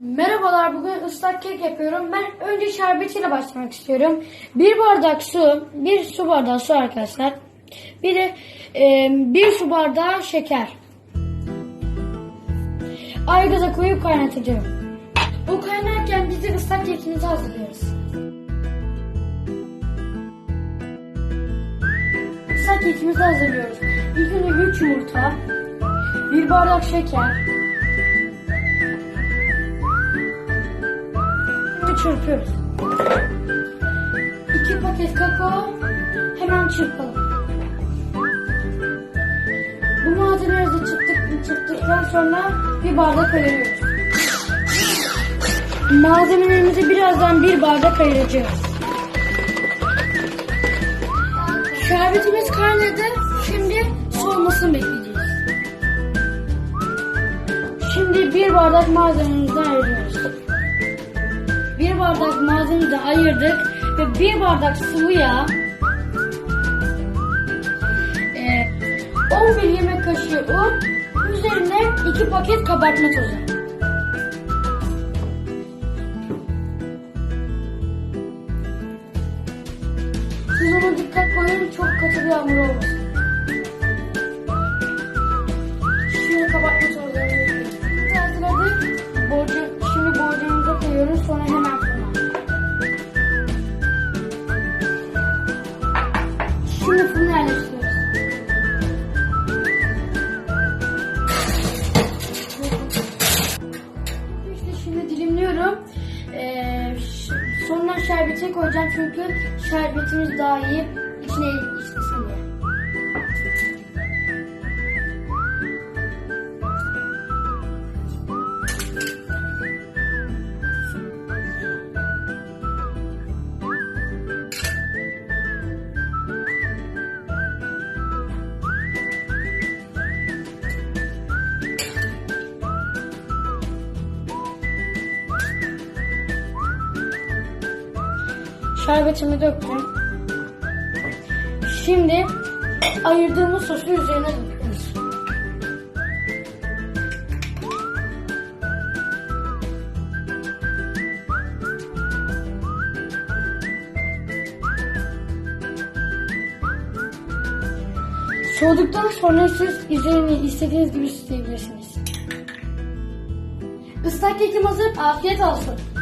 Merhabalar, bugün ıslak kek yapıyorum. Ben önce şerbetiyle başlamak istiyorum. Bir bardak su, bir su bardağı su arkadaşlar. Bir de e, bir su bardağı şeker. Aygıza koyup kaynatacağım. Bu kaynarken biz de ıslak kekimizi hazırlıyoruz. Islak kekimizi hazırlıyoruz. İlk önce 3 yumurta, bir bardak şeker, çırpıyoruz. 2 paket kakao hemen çırpalım. Bu malzemeleri de çırptık, çırptıktan sonra bir bardak ayırıyoruz. Malzemelerimizi birazdan bir bardak ayıracağız. Şerbetimiz kaynadı. Şimdi soğumasını bekleyeceğiz. Şimdi bir bardak malzememizden ayırıyoruz. Bir bardak malzemeyi ayırdık ve bir bardak sıvıya e, 11 yemek kaşığı un üzerine 2 paket kabartma tozu. Siz ona dikkat koyun çok katı bir hamur olmasın. Şimdi fırına yerleştiriyoruz. İşte şimdi dilimliyorum. Ee, sonra şerbeti koyacağım çünkü şerbetimiz daha iyi içine Şerbetimi döktüm. Şimdi ayırdığımız sosu üzerine döküyoruz. Soğuduktan sonra siz üzerini istediğiniz gibi süsleyebilirsiniz. Islak kekim hazır. Afiyet olsun.